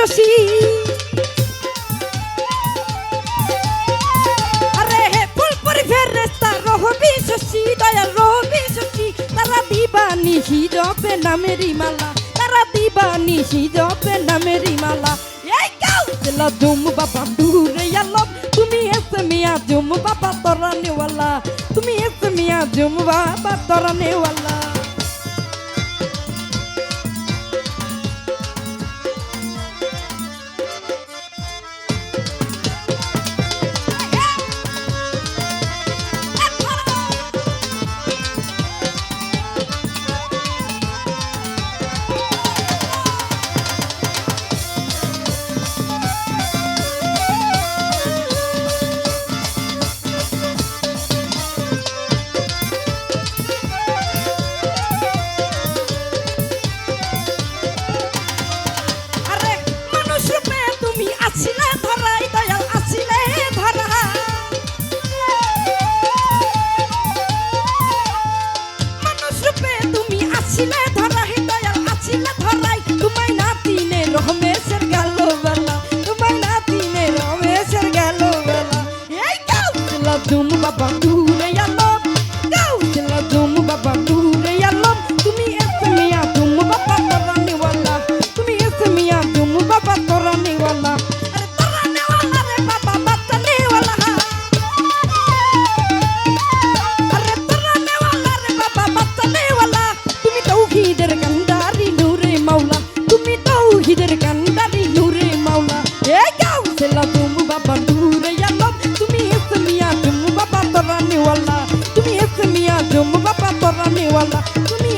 শশী আরে হে ফুলপুরি ফেরেস্তা রহবি শশী, দয়াল রহবি শশী, তারা দিবানি হিজবে নামেরি মালা, তারা দিবানি হিজবে নামেরি মালা। এই গাও দিলা জুম বাবা দূরে আলম, তুমি এসে মিয়া জুম বাবা তোরা নেওয়ালা তুমি এসে মিয়া জুম বাবা তোরা নেওয়ালা তৌহিদের কান্দারি নূরে মাওলা তুমি তৌহিদের কান্দারি নূরে মাওলা এ গাও সেলা তুম বাবা নূরে আলম তুমি এসে মিয়া জুম বাবা তোরা নেওয়ালা তুমি এসে মিয়া জুম বাবা তোরা নেওয়ালা তুমি